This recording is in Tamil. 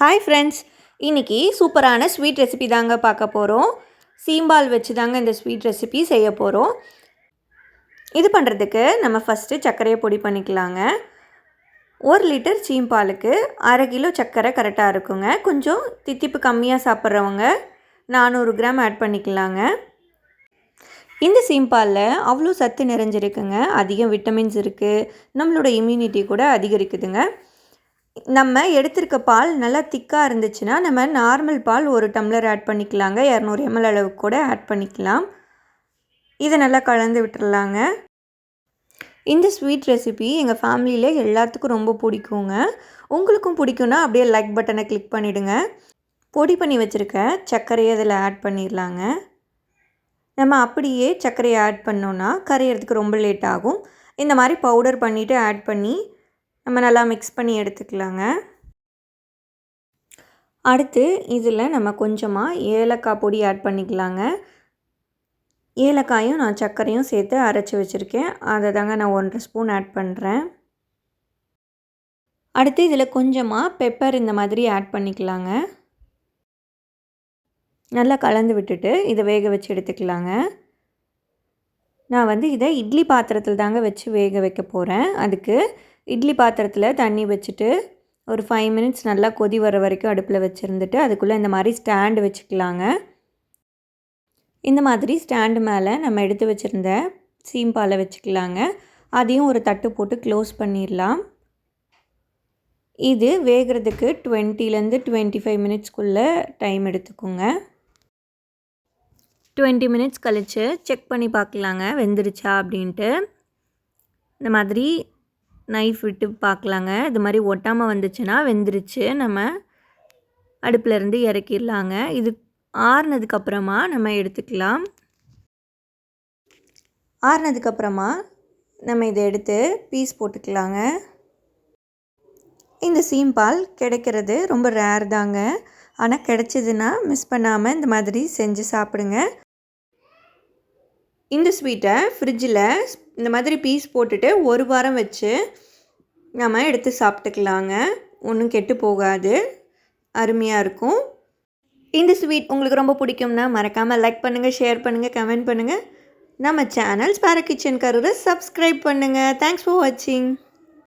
ஹாய் ஃப்ரெண்ட்ஸ் இன்றைக்கி சூப்பரான ஸ்வீட் ரெசிபி தாங்க பார்க்க போகிறோம் சீம்பால் வச்சு தாங்க இந்த ஸ்வீட் ரெசிபி செய்ய போகிறோம் இது பண்ணுறதுக்கு நம்ம ஃபஸ்ட்டு சர்க்கரையை பொடி பண்ணிக்கலாங்க. ஒரு லிட்டர் சீம்பாலுக்கு அரை கிலோ சர்க்கரை கரெக்டாக இருக்குங்க. கொஞ்சம் தித்திப்பு கம்மியாக சாப்பிட்றவங்க நானூறு கிராம் ஆட் பண்ணிக்கலாங்க. இந்த சீம்பாலில் அவ்வளோ சத்து நிறைஞ்சிருக்குங்க. அதிகம் விட்டமின்ஸ் இருக்குது நம்மளோட இம்யூனிட்டி கூட அதிகரிக்குதுங்க. நம்ம எடுத்திருக்க பால் நல்லா திக்காக இருந்துச்சுன்னா நம்ம நார்மல் பால் ஒரு டம்ளர் ஆட் பண்ணிக்கலாங்க. இரநூறு எம்எல் அளவுக்கு கூட ஆட் பண்ணிக்கலாம். இதை நல்லா கலந்து விட்டுடலாங்க இந்த ஸ்வீட் ரெசிபி எங்கள் ஃபேமிலியில் எல்லாத்துக்கும் ரொம்ப பிடிக்குங்க. உங்களுக்கும் பிடிக்குன்னா அப்படியே லைக் பட்டனை கிளிக் பண்ணிவிடுங்க பொடி பண்ணி வச்சுருக்க சர்க்கரையை அதில் ஆட் பண்ணிடலாங்க. நம்ம அப்படியே சர்க்கரையை ஆட் பண்ணோன்னா கரையிறதுக்கு ரொம்ப லேட் ஆகும். இந்த மாதிரி பவுடர் பண்ணிவிட்டு ஆட் பண்ணி நம்ம நல்லா மிக்ஸ் பண்ணி எடுத்துக்கலாங்க. அடுத்து இதில் நம்ம கொஞ்சமாக ஏலக்காய் பொடி ஆட் பண்ணிக்கலாங்க. ஏலக்காயும் நான் சர்க்கரையும் சேர்த்து அரைச்சி வச்சுருக்கேன். அதை தாங்க நான் ஒன்றரை ஸ்பூன் ஆட் பண்ணுறேன் அடுத்து இதில் கொஞ்சமாக பெப்பர் இந்த மாதிரி ஆட் பண்ணிக்கலாங்க. நல்லா கலந்து விட்டுட்டு இதை வேக வச்சு எடுத்துக்கலாங்க. நான் வந்து இதை இட்லி பாத்திரத்தில் தாங்க வச்சு வேக வைக்க போகிறேன் அதுக்கு இட்லி பாத்திரத்தில் தண்ணி வச்சுட்டு ஒரு ஃபைவ் மினிட்ஸ் நல்லா கொதி வர வரைக்கும் அடுப்பில் வச்சுருந்துட்டு அதுக்குள்ளே இந்த மாதிரி ஸ்டாண்டு வச்சுக்கலாங்க. இந்த மாதிரி ஸ்டாண்டு மேலே நம்ம எடுத்து வச்சுருந்த சீம்பாலை வச்சுக்கலாங்க. அதையும் ஒரு தட்டு போட்டு க்ளோஸ் பண்ணிடலாம். இது வேகிறதுக்கு டுவெண்ட்டிலேருந்து டுவெண்ட்டி ஃபைவ் மினிட்ஸ்க்குள்ளே டைம் எடுத்துக்கோங்க. டுவெண்ட்டி மினிட்ஸ் கழித்து செக் பண்ணி பார்க்கலாங்க. வெந்துருச்சா அப்படின்ட்டு. இந்த மாதிரி நைஃப் விட்டு பார்க்கலாங்க. இது மாதிரி ஒட்டாமல் வந்துச்சுன்னா வெந்துருச்சு. நம்ம அடுப்பிலேருந்து இறக்கிடலாங்க. இது ஆறுனதுக்கப்புறமா நம்ம எடுத்துக்கலாம். ஆறுனதுக்கப்புறமா நம்ம இதை எடுத்து பீஸ் போட்டுக்கலாங்க. இந்த சீம்பால் கிடைக்கிறது ரொம்ப ரேர் தாங்க. ஆனால் கிடைச்சதுன்னா மிஸ் பண்ணாமல் இந்த மாதிரி செஞ்சு சாப்பிடுங்க. இந்த ஸ்வீட்டை ஃப்ரிட்ஜில் இந்த மாதிரி பீஸ் போட்டுட்டு ஒரு வாரம் வச்சு நம்ம எடுத்து சாப்பிட்டுக்கலாங்க. ஒன்றும் கெட்டு போகாது. அருமையாக இருக்கும். இந்த ஸ்வீட் உங்களுக்கு ரொம்ப பிடிக்கும்னா மறக்காமல் லைக் பண்ணுங்கள் ஷேர் பண்ணுங்கள் கமெண்ட் பண்ணுங்கள் நம்ம சேனல் ஸ்பேர கிச்சன் கரூரை சப்ஸ்கிரைப் பண்ணுங்கள் தேங்க்ஸ் ஃபார் வாட்சிங்